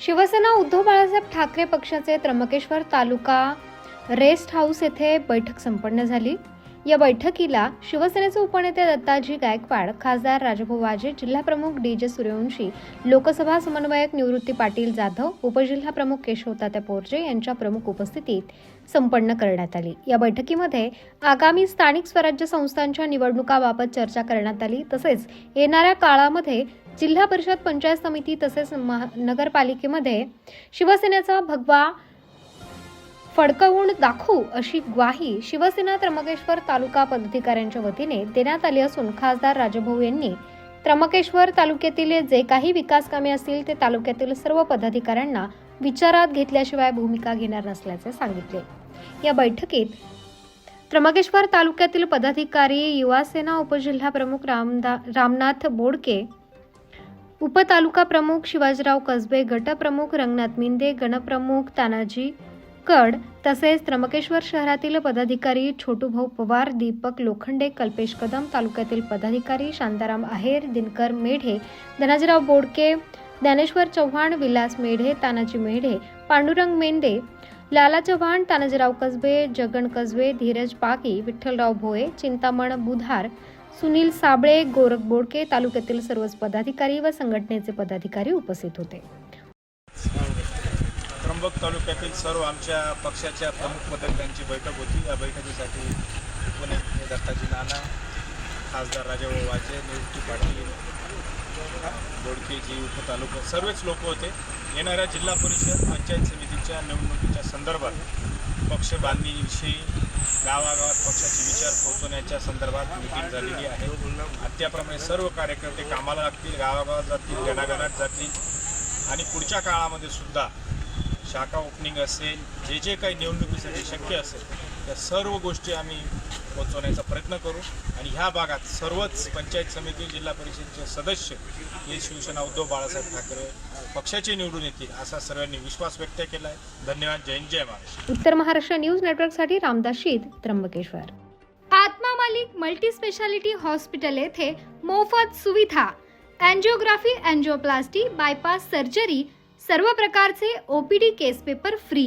शिवसेना उद्धव बाळासाहेब ठाकरे पक्षाचे त्र्यंबकेश्वर तालुका rest house येथे बैठक संपन्न झाली. या बैठकीला शिवसेनेचे उपनेते दत्ताजी गायकवाड खासदार राजभाऊ वाजे जिल्हाप्रमुख डी जे सूर्यवंशी लोकसभा समन्वयक निवृत्ती पाटील जाधव उपजिल्हा प्रमुख केशव तात्या पोरजे यांच्या प्रमुख उपस्थितीत संपन्न करण्यात आली. या बैठकीमध्ये आगामी स्थानिक स्वराज्य संस्थांच्या निवडणुकाबाबत चर्चा करण्यात आली. तसेच येणाऱ्या काळामध्ये जिल्हा परिषद पंचायत समिती तसेच नगरपालिकेमध्ये शिवसेनेचा भगवा फडकवून दाखवू अशी ग्वाही शिवसेना त्र्यंबकेश्वर तालुका पदाधिकाऱ्यांच्या वतीने देण्यात आली असून खासदार राजभाऊ यांनी. त्र्यंबकेश्वर तालुक्यातील जे काही विकास कामे असतील ते तालुक्यातील सर्व पदाधिकाऱ्यांना विचारात घेतल्याशिवाय भूमिका घेणार नसल्याचे सांगितले. या बैठकीत त्र्यंबकेश्वर तालुक्यातील पदाधिकारी युवासेना उपजिल्हा प्रमुख रामदा रामनाथ बोडके उपतालुका प्रमुख शिवाजीराव कसबे गटप्रमुख रंगनाथ मिंदे गणप्रमुख तानाजी कड तसेच त्र्यंबकेश्वर शहरातील पदाधिकारी छोटूभाऊ पवार दीपक लोखंडे कल्पेश कदम तालुक्यातील पदाधिकारी शांताराम आहेर दिनकर मेढे धनाजीराव बोडके ज्ञानेश्वर चव्हाण विलास मेढे तानाजी मेढे पांडुरंग मेंदे लाला चव्हाण तानाजीराव कसबे जगन कसबे धीरज पाकी विठ्ठलराव भोये चिंतामण बुधार सुनील साबळे गोरख बोडके तालुक्यातील सर्वच पदाधिकारी व संघटनेचे पदाधिकारी उपस्थित होते. त्र्यंबक तालुक्यातील सर्व आमच्या पक्षाच्या प्रमुख पदाधिकाऱ्यांची बैठक होती. या बैठकीसाठी पुणे दत्ताजी नाना खासदार राजाभाऊ वाजे निवृत्ती पाटील बोडकेजी उपतालुका सर्वच लोक होते. येणाऱ्या जिल्हा परिषद पंचायत समितीच्या निवडणुकीच्या संदर्भात पक्ष बांधणीविषयी गावागावात पक्षाचे विचार पोहोचवण्याच्या संदर्भात मिटिंग झालेली आहे. आणि त्याप्रमाणे सर्व कार्यकर्ते कामाला लागतील गावागावात जातील गणागणात जातील. आणि पुढच्या काळामध्ये सुद्धा शाखा ओपनिंग असेल जे जे काही निवडणुकीसाठी शक्य असेल त्या सर्व गोष्टी आम्ही पोचवण्याचा प्रयत्न करू आणि ह्या भागात सर्वच पंचायत समिती जिल्हा परिषदेचे सदस्य हे शिवसेना उद्धव बाळासाहेब ठाकरे पक्षाचे निवडून येतील असा सर्वांनी विश्वास व्यक्त केला आहे धन्यवाद. जय जय महाराष्ट्र. उत्तर महाराष्ट्र न्यूज नेटवर्कसाठी रामदास शीद Trimbakeshwar. Atma Malik multi speciality hospital येथे मोफत सुविधा. अँजिओग्राफी अँजिओप्लास्टी बायपास सर्जरी सर्व प्रकारचे OPD case paper free.